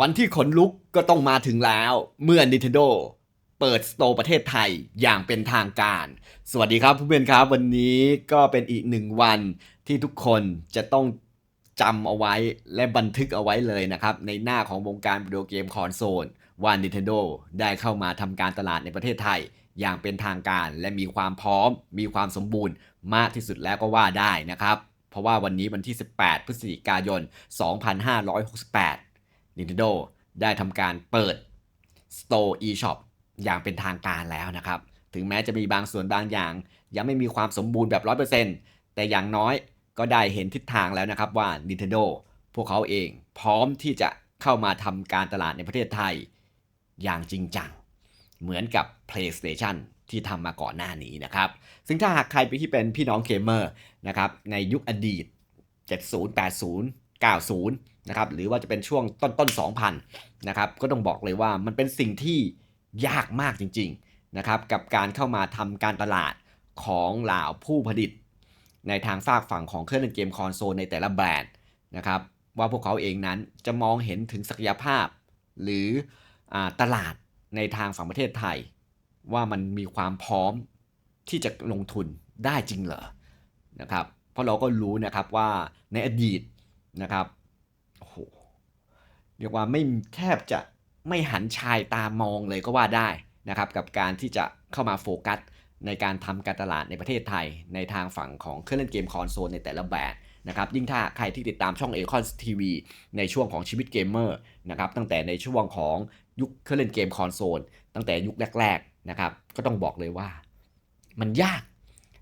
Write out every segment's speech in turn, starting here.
วันที่ขนลุกก็ต้องมาถึงแล้ว เมื่อ Nintendo เปิดสโตร์ประเทศไทยอย่างเป็นทางการ สวัสดีครับผู้เป็นครับ วันนี้ก็เป็นอีกหนึ่งวันที่ทุกคนจะต้องจำเอาไว้และบันทึกเอาไว้เลยนะครับ ในหน้าของวงการวิดีโอเกมคอนโซลว่า Nintendo ได้เข้ามาทำการตลาดในประเทศไทยอย่างเป็นทางการและมีความพร้อม มีความสมบูรณ์มากที่สุดแล้วก็ว่าได้นะครับ เพราะว่าวันนี้วันที่ 18 พฤศจิกายน 2568 Nintendo ได้ทำการเปิด Store eShop อย่างเป็นทางการแล้วนะครับ ถึงแม้จะมีบางส่วนบางอย่าง ยังไม่มีความสมบูรณ์แบบ 100%แต่อย่างน้อยก็ได้เห็นทิศทางแล้วนะครับว่า Nintendo พวกเขาเองพร้อมที่จะเข้ามาทำการตลาดในประเทศไทย อย่างจริงจัง เหมือนกับ PlayStation ที่ทำมาก่อนหน้านี้นะครับ ซึ่งถ้าหากใครไปที่เป็นพี่น้องเกมเมอร์นะครับในยุคอดีต 70 80 90 นะครับ หรือว่าจะเป็นช่วงต้นต้น2000 นะครับ ก็ต้องบอกเลยว่ามันเป็นสิ่งที่ยากมากจริงๆ นะครับ กับการเข้ามาทำการตลาดของเหล่าผู้ผลิต ในทางฝากฝั่งของเครื่องเล่นเกมคอนโซลในแต่ละแบรนด์นะครับ ว่าพวกเขาเองนั้นจะมองเห็นถึงศักยภาพ หรืออตลาดในทางฝั่งประเทศไทย ว่ามันมีความพร้อมที่จะลงทุนได้จริงเหรอนะครับ เพราะเราก็รู้นะครับว่าในอดีต นะครับโอ้โหเรียกว่าไม่แทบจะไม่หันชายตามองเลยก็ว่าได้นะครับกับการที่จะเข้ามาโฟกัสในการทำการตลาดในประเทศไทย ในทางฝั่งของเครื่องเล่นเกมคอนโซลในแต่ละแบรนด์นะครับยิ่งถ้าใครที่ติดตามช่อง a c o n TV ในช่วงของชีวิตเกมเมอร์นะครับตั้งแต่ในช่วงของยุคเครื่องเล่นเกมคอนโซลตั้งแต่ยุคแรกๆนะครับก็ต้องบอกเลยว่า มันยาก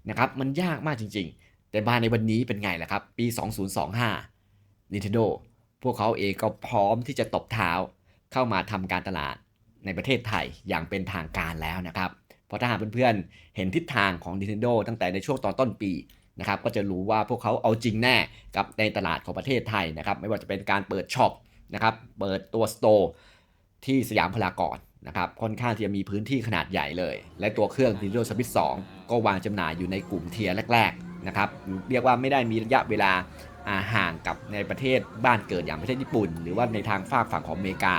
นะครับมันยากมากจริง ๆ แต่มาในวันนี้เป็นไงล่ะครับ ปี 2025 Nintendo พวกเขาเองก็พร้อมที่จะตบเท้าเข้ามาทำการตลาดในประเทศไทยอย่างเป็นทางการแล้วนะครับ เพราะถ้าหากเพื่อนๆ เห็นทิศทางของ Nintendo ตั้งแต่ในช่วงตอนต้นปีนะครับ ก็จะรู้ว่าพวกเขาเอาจริงแน่กับในตลาดของประเทศไทยนะครับ ไม่ว่าจะเป็นการเปิดช็อปนะครับ เปิดตัวสโตร์ที่สยามพารากอนนะครับ ค่อนข้างที่จะมีพื้นที่ขนาดใหญ่เลย และตัวเครื่อง Nintendo Switch 2 ก็วางจำหน่ายอยู่ในกลุ่มเทียร์แรกๆนะครับ เรียกว่าไม่ได้มีระยะเวลาอ่า ห่างกับในประเทศบ้านเกิดอย่างประเทศญี่ปุ่น หรือว่าในทางฝากฝั่งของอเมริกา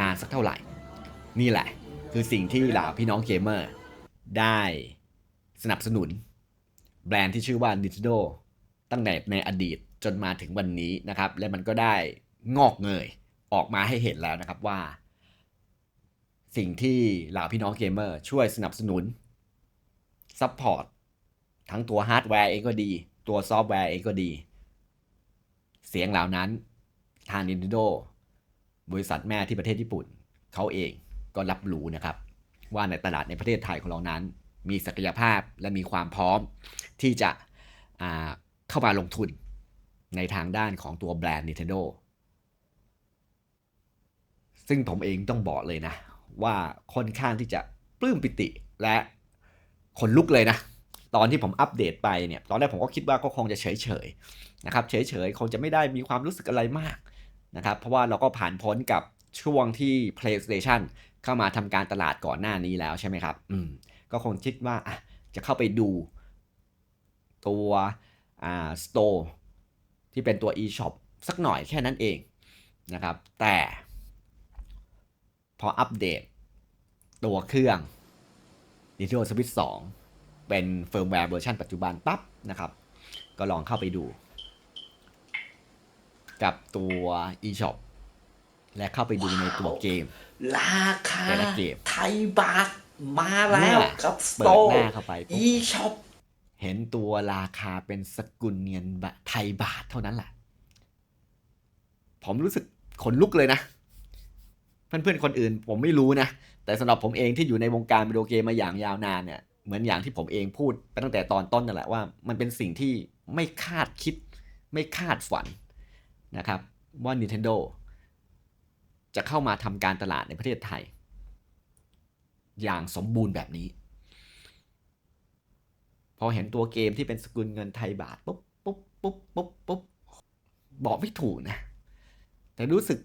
นานสักเท่าไหร่ นี่แหละ คือสิ่งที่เหล่าพี่น้องเกมเมอร์ได้สนับสนุน แบรนด์ที่ชื่อว่า Nintendo ตั้งแต่ในอดีตจนมาถึงวันนี้นะครับ และมันก็ได้งอกเงยออกมาให้เห็นแล้วนะครับว่า สิ่งที่เหล่าพี่น้องเกมเมอร์ช่วยสนับสนุนซัพพอร์ตทั้งตัวฮาร์ดแวร์เองก็ดี ตัวซอฟต์แวร์เองก็ดี เสียงเหล่านั้นทาง Nintendo บริษัทแม่ที่ประเทศญี่ปุ่น เขาเองก็รับรู้นะครับ ว่าในตลาดในประเทศไทยของเรานั้น มีศักยภาพและมีความพร้อมที่จะเข้ามาลงทุนในทางด้านของตัวแบรนด์ Nintendo ซึ่งผมเองต้องบอกเลยนะ ว่าค่อนข้างที่จะปลื้มปิติและขนลุกเลยนะ ตอนที่ผมอัปเดตไปเนี่ยตอนแรกผมก็คิดว่าก็คงจะเฉยๆนะครับเฉยๆคงจะไม่ได้มีความรู้สึกอะไรมากนะครับเพราะว่าเราก็ผ่านพ้นกับช่วงที่ PlayStation เข้ามาทำการตลาดก่อนหน้านี้แล้วใช่ไหมครับอืมก็คงคิดว่าอะจะเข้าไปดูตัวอ่า Store ที่เป็นตัว eShop สักหน่อยแค่นั้นเองนะครับแต่พออัปเดตตัวเครื่อง Nintendo Switch 2 เป็นเฟิร์มแวร์เวอร์ชันปัจจุบันปั๊บนะครับ ก็ลองเข้าไปดู กับตัว eShop และเข้าไปดูในตัวเกม ราคาแต่ละเกมไทยบาทมาแล้วเนี่ยกับสเปิโตดร์หน้าเข้าไปปุ๊บอีช็อปเห็นตัวราคาเป็นสกุลเงินบะไทยบาทเท่านั้นแหละ ผมรู้สึกขนลุกเลยนะ เพื่อนๆคนอื่นผมไม่รู้นะ แต่สำหรับผมเองที่อยู่ในวงการวิดีโอเกมมาอย่างยาวนานเนี่ย เหมือนอย่างที่ผมเองพูดไปตั้งแต่ตอนต้นนั่นแหละว่า มันเป็นสิ่งที่ไม่คาดคิด ไม่คาดฝันนะครับ ว่า Nintendo จะเข้ามาทำการตลาดในประเทศไทย อย่างสมบูรณ์แบบนี้ พอเห็นตัวเกมที่เป็นสกุลเงินไทยบาทปุ๊บปุ๊บปุ๊บปุ๊บปุ๊บบอกไม่ถูกนะ แต่รู้สึก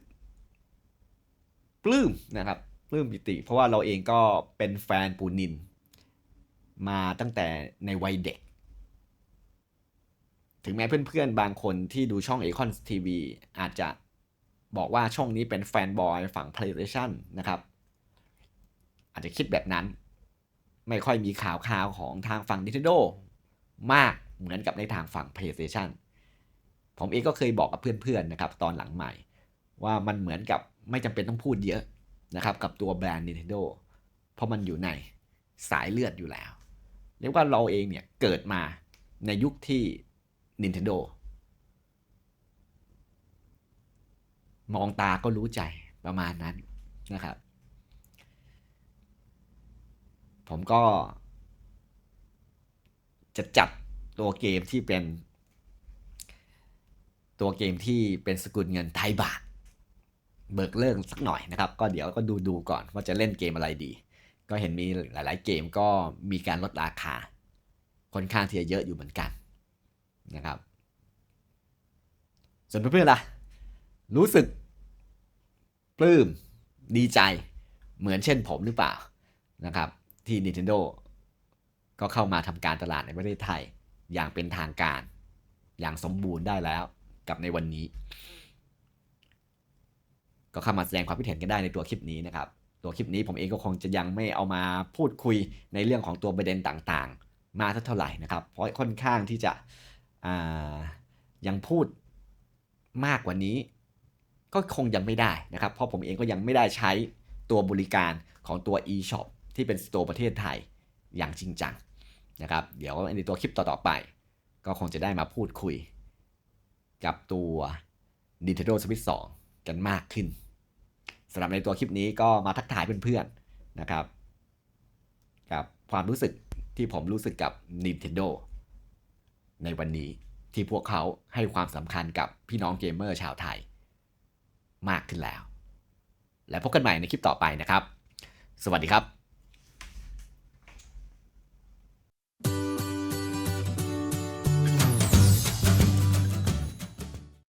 ปลื้มนะครับปลื้มปิติ เพราะว่าเราเองก็เป็นแฟนปูนิน มาตั้งแต่ในวัยเด็ก ถึงแม้เพื่อนๆ บางคนที่ดูช่อง a c o n TV อาจจะบอกว่าช่องนี้เป็นแฟนบอยฝั่ง PlayStation นะครับ อาจจะคิดแบบนั้น ไม่ค่อยมีข่าวข่าวของทางฝั่ง Nintendo มากเหมือนกับในทางฝั่ง PlayStation ผมเองก็เคยบอกกับเพื่อนๆนะครับตอนหลังใหม่ ว่ามันเหมือนกับไม่จำเป็นต้องพูดเยอะนะครับกับตัวแบรนด์ Nintendo เพราะมันอยู่ในสายเลือดอยู่แล้ว เรียกว่าเราเองเนี่ยเกิดมาในยุคที่ Nintendo มองตาก็รู้ใจประมาณนั้นนะครับ ผมก็จะจัดตัวเกมที่เป็น ตัวเกมที่เป็นสกุลเงินไทยบาท เบิกเลิกสักหน่อยนะครับ ก็เดี๋ยวก็ดูดูก่อนว่าจะเล่นเกมอะไรดี ก็เห็นมีหลาย ๆ เกมก็มีการลดราคาค่อนข้างที่จะเยอะอยู่เหมือนกันนะครับ ส่วนเพื่อนๆล่ะ รู้สึกปลื้มดีใจเหมือนเช่นผมหรือเปล่านะครับ ที่ Nintendo ก็เข้ามาทำการตลาดในประเทศไทยอย่างเป็นทางการ อย่างสมบูรณ์ได้แล้วกับในวันนี้ ก็เข้ามาแสดงความคิดเห็นกันได้ในตัวคลิปนี้นะครับ ตัวคลิปนี้ผมเองก็คงจะยังไม่เอามาพูดคุยในเรื่องของตัวประเด็นต่างๆ มาเท่าไหร่นะครับ เพราะค่อนข้างที่จะยังพูดมากกว่านี้ ก็คงยังไม่ได้นะครับ เพราะผมเองก็ยังไม่ได้ใช้ตัวบริการของตัว eShop ที่เป็นสโตร์ประเทศไทยอย่างจริงจังนะครับ เดี๋ยวในตัวคลิปต่อๆไป ก็คงจะได้มาพูดคุย กับตัว Nintendo Switch 2 กันมากขึ้น สำหรับในตัวคลิปนี้ก็มาทักทายเพื่อนๆนะครับกับความรู้สึกที่ผมรู้สึกกับ Nintendo ในวันนี้ที่พวกเขาให้ความสำคัญกับพี่น้องเกมเมอร์ชาวไทย มากขึ้นแล้ว และพบกันใหม่ในคลิปต่อไปนะครับ สวัสดีครับ